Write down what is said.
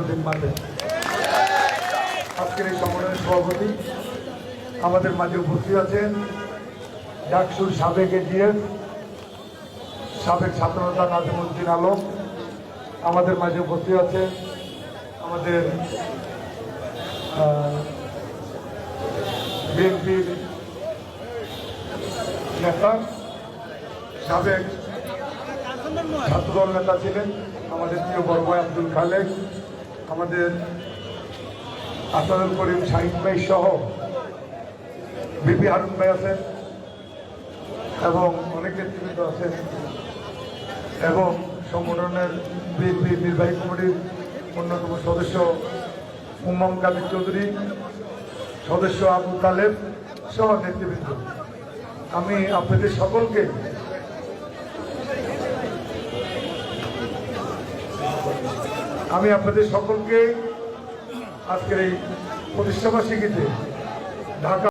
উদ্দিন মাঠে আজকের এই সংগঠনের সভাপতি আমাদের মাঝে উপস্থিত আছেন ডাকসুর সাবেক এজিএফ সাবেক ছাত্রনেতা নাজিমুদ্দিন আলম। আমাদের মাঝে উপস্থিত আছেন আমাদের বিএনপির নেতা, সাবেক ছাত্রদল নেতা ছিলেন আমাদের প্রিয় বড় আব্দুল খালেক। আমাদের আসাদুল করিম শাহিদ ভাই সহ বিপি হারুন ভাই আছেন এবং অনেক নেতৃবৃন্দ আছেন এবং সংগঠনের বিএনপি নির্বাহী কমিটির অন্যতম সদস্য উম্মাম কাবির চৌধুরী, সদস্য আবু তালেব সহ নেতৃবৃন্দ। আমি আপনাদের সকলকে আমি আপনাদের সকলকে আজকের এই প্রতিষ্ঠাবার্ষিকীতে ঢাকা